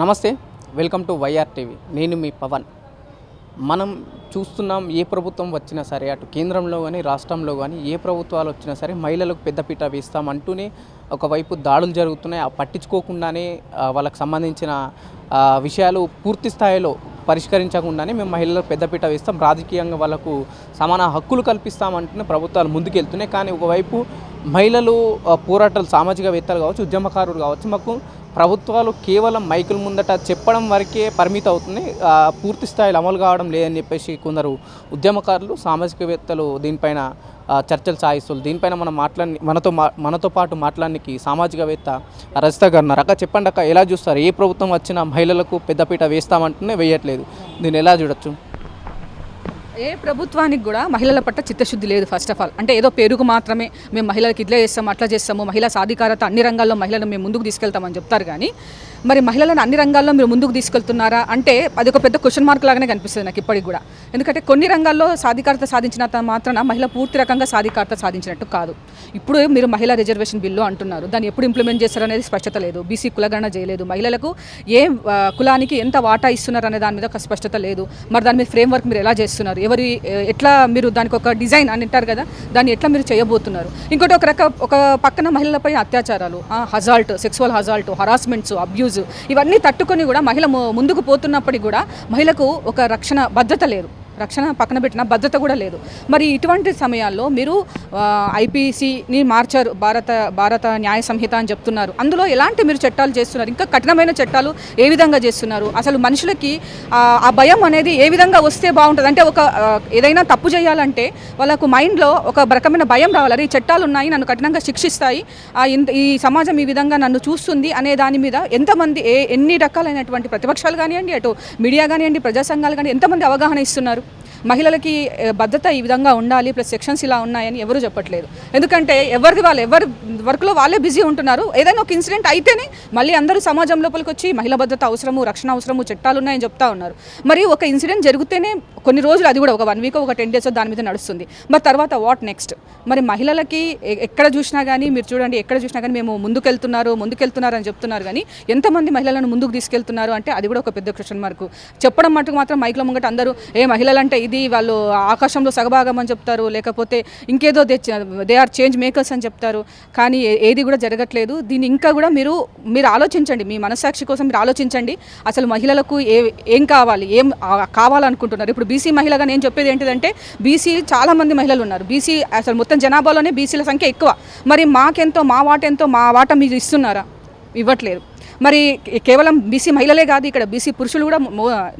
నమస్తే welcome to YR TV. నేను మీ పవన్. మనం చూస్తున్నాం ఏ ప్రభుత్వం వచ్చినా సరే అటు కేంద్రంలో కానీ రాష్ట్రంలో కానీ ఏ ప్రభుత్వాలు వచ్చినా సరే మహిళలకు పెద్దపీట వేస్తామంటూనే ఒకవైపు దాడులు జరుగుతున్నాయి. ఆ పట్టించుకోకుండానే వాళ్ళకి సంబంధించిన విషయాలు పూర్తి స్థాయిలో పరిష్కరించకుండానే మేము మహిళలకు పెద్దపీట వేస్తాం. రాజకీయంగా వాళ్ళకు సమాన హక్కులు కల్పిస్తామంటూనే ప్రభుత్వాలు ముందుకెళ్తున్నాయి. కానీ ఒకవైపు మహిళలు పోరాటాలు సామాజికవేత్తలు కావచ్చు ఉద్యమకారులు కావచ్చు మాకు ప్రభుత్వాలు కేవలం మైకుల ముందట చెప్పడం వరకే పరిమితం అవుతుంది. పూర్తి స్థాయిలో అమలు కావడం లేదని చెప్పేసి కొందరు ఉద్యమకారులు సామాజికవేత్తలు దీనిపైన చర్చలు సాగిస్తున్నారు. దీనిపైన మనం మాట్లాడి మనతో మా మనతో పాటు మాట్లాడడానికి సామాజికవేత్త రజిత గారు ఉన్నారు. అక్క చెప్పండి అక్క ఎలా చూస్తారు? ఏ ప్రభుత్వం వచ్చినా మహిళలకు పెద్దపీట వేస్తామంటేనే వేయట్లేదు. దీన్ని ఎలా చూడొచ్చు? ఏ ప్రభుత్వానికి కూడా మహిళల పట్ల చిత్తశుద్ధి లేదు ఫస్ట్ ఆఫ్ ఆల్ అంటే ఏదో పేరుకు మాత్రమే మేము మహిళలకు ఇట్లా చేస్తాము అట్లా చేస్తాము మహిళా సాధికారత అన్ని రంగాల్లో మహిళలను మేము ముందుకు తీసుకెళ్తామని చెప్తారు కానీ మరి మహిళలను అన్ని రంగాల్లో మీరు ముందుకు తీసుకెళ్తున్నారా? అంటే అది ఒక పెద్ద క్వశ్చన్ మార్క్ లాగానే కనిపిస్తుంది నాకు ఇప్పటికి కూడా. ఎందుకంటే కొన్ని రంగాల్లో సాధికారత సాధించినంత మాత్రాన మహిళ పూర్తి రకంగా సాధికారత సాధించినట్టు కాదు. ఇప్పుడు మీరు మహిళా రిజర్వేషన్ బిల్లు అంటున్నారు. దాన్ని ఎప్పుడు ఇంప్లిమెంట్ చేస్తారనేది స్పష్టత లేదు. బీసీ కులగణన చేయలేదు. మహిళలకు ఏ కులానికి ఎంత వాటా ఇస్తున్నారు అనే దాని మీద ఒక స్పష్టత లేదు. మరి దాని మీద ఫ్రేమ్ వర్క్ మీరు ఎలా చేస్తున్నారు? ఎవరి ఎట్లా మీరు దానికి ఒక డిజైన్ అని అంటారు కదా దాన్ని ఎట్లా మీరు చేయబోతున్నారు? ఇంకోటి ఒక రక ఒక పక్కన మహిళలపై అత్యాచారాలు assault sexual assault harassments abuse ఇవన్నీ తట్టుకొని కూడా మహిళ ముందుకు పోతున్నప్పటికీ కూడా మహిళకు ఒక రక్షణ భద్రత లేదు రక్షణ పక్కన పెట్టిన భద్రత కూడా లేదు. మరి ఇటువంటి సమయాల్లో మీరు ఐపీసీని మార్చారు భారత భారత న్యాయ సంహిత అని చెప్తున్నారు. అందులో ఎలాంటి మీరు చట్టాలు చేస్తున్నారు? ఇంకా కఠినమైన చట్టాలు ఏ విధంగా చేస్తున్నారు? అసలు మనుషులకి ఆ, భయం అనేది ఏ విధంగా వస్తే బాగుంటుంది? అంటే ఒక ఏదైనా తప్పు చేయాలంటే వాళ్ళకు మైండ్లో ఒక రకమైన భయం రావాలి. ఈ చట్టాలు ఉన్నాయి నన్ను కఠినంగా శిక్షిస్తాయి. ఈ సమాజం ఈ విధంగా నన్ను చూస్తుంది అనే దాని మీద ఎంతమంది ఏ ఎన్ని రకాలైనటువంటి ప్రతిపక్షాలు కానివ్వండి అటు మీడియా కానివ్వండి ప్రజా సంఘాలు కానీ ఎంతమంది అవగాహన ఇస్తున్నారు? మహిళలకి భద్రత ఈ విధంగా ఉండాలి ప్లస్ సెక్షన్స్ ఇలా ఉన్నాయని ఎవరు చెప్పట్లేదు. ఎందుకంటే ఎవరిది వాళ్ళు ఎవరి వర్క్లో వాళ్ళే బిజీ ఉంటున్నారు. ఏదైనా ఒక ఇన్సిడెంట్ అయితేనే మళ్ళీ అందరూ సమాజం లోపలికి వచ్చి మహిళా భద్రత అవసరము రక్షణ అవసరము చట్టాలు ఉన్నాయని చెప్తా ఉన్నారు. మరి ఒక ఇన్సిడెంట్ జరిగితేనే కొన్ని రోజులు అది కూడా ఒక వన్ వీక్ ఒక టెన్ డేస్ దాని మీద నడుస్తుంది. మరి తర్వాత వాట్ నెక్స్ట్ మరి మహిళలకి ఎక్కడ చూసినా కానీ మీరు చూడండి ఎక్కడ చూసినా కానీ మేము ముందుకెళ్తున్నారు ముందుకెళ్తున్నారు అని చెప్తున్నారు కానీ ఎంతమంది మహిళలను ముందుకు తీసుకెళ్తున్నారు అంటే అది కూడా ఒక పెద్ద క్వశ్చన్ మార్కు చెప్పడం మటుకు మాత్రం మైక్లో ముంగట అందరూ ఏ మహిళలంటే ఇది వాళ్ళు ఆకాశంలో సగభాగం అని చెప్తారు లేకపోతే ఇంకేదో దే ఆర్ చేంజ్ మేకర్స్ అని చెప్తారు. కానీ ఏది కూడా జరగట్లేదు. దీన్ని ఇంకా కూడా మీరు మీరు ఆలోచించండి. మీ మనస్సాక్షి కోసం మీరు ఆలోచించండి. అసలు మహిళలకు ఏ ఏం కావాలి? ఏం కావాలనుకుంటున్నారు? ఇప్పుడు బీసీ మహిళగా నేను చెప్పేది ఏంటిదంటే బీసీ చాలామంది మహిళలు ఉన్నారు. బీసీ అసలు మొత్తం జనాభాలోనే బీసీల సంఖ్య ఎక్కువ. మరి మాకెంతో మా వాట ఎంతో మా వాట మీరు ఇస్తున్నారా? ఇవ్వట్లేదు. మరి కేవలం బీసీ మహిళలే కాదు ఇక్కడ బీసీ పురుషులు కూడా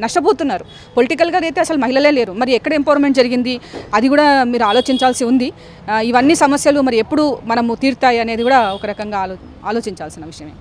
నష్టపోతున్నారు. పొలిటికల్గా అయితే అసలు మహిళలే లేరు. మరి ఎక్కడ ఎంపవర్మెంట్ జరిగింది? అది కూడా మీరు ఆలోచించాల్సి ఉంది. ఇవన్నీ సమస్యలు మరి ఎప్పుడు మనము తీరుతాయి అనేది కూడా ఒక రకంగా ఆలో ఆలోచించాల్సిన విషయమే.